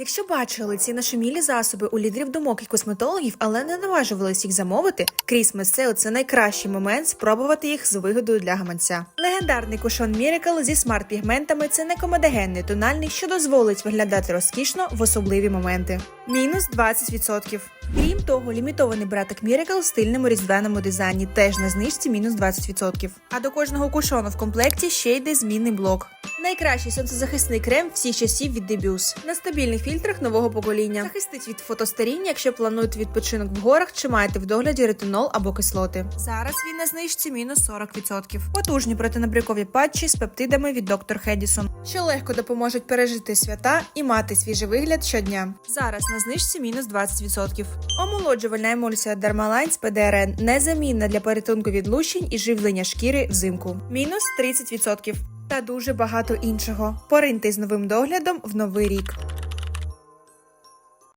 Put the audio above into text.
Якщо бачили ці нашумілі засоби у лідерів думок і косметологів, але не наважувались їх замовити, крізь Sale – це найкращий момент спробувати їх з вигодою для гаманця. Легендарний кушон Miracle зі смарт-пігментами це не комедогенний тональний, що дозволить виглядати розкішно в особливі моменти. Мінус 20%. Крім того, лімітований братик Miracle в стильному різдвяному дизайні теж на знижці мінус 20%. А до кожного кушону в комплекті ще йде змінний блок. Найкращий сонцезахисний крем всіх часів від Debius. На стабільних фільтрах нового покоління. Захистить від фотостаріння, якщо плануєте відпочинок в горах чи маєте в догляді ретинол або кислоти. Зараз він на знижці мінус 40%. Потужні протинабрякові патчі з пептидами від Dr. Hedison, що легко допоможуть пережити свята і мати свіжий вигляд щодня. Зараз на знижці мінус 20%. Омолоджувальна емульсія Dermaline з PDRN незамінна для порятунку від лущень і живлення шкіри взимку. Мінус 30%. Та дуже багато іншого. Пориньте з новим доглядом в новий рік.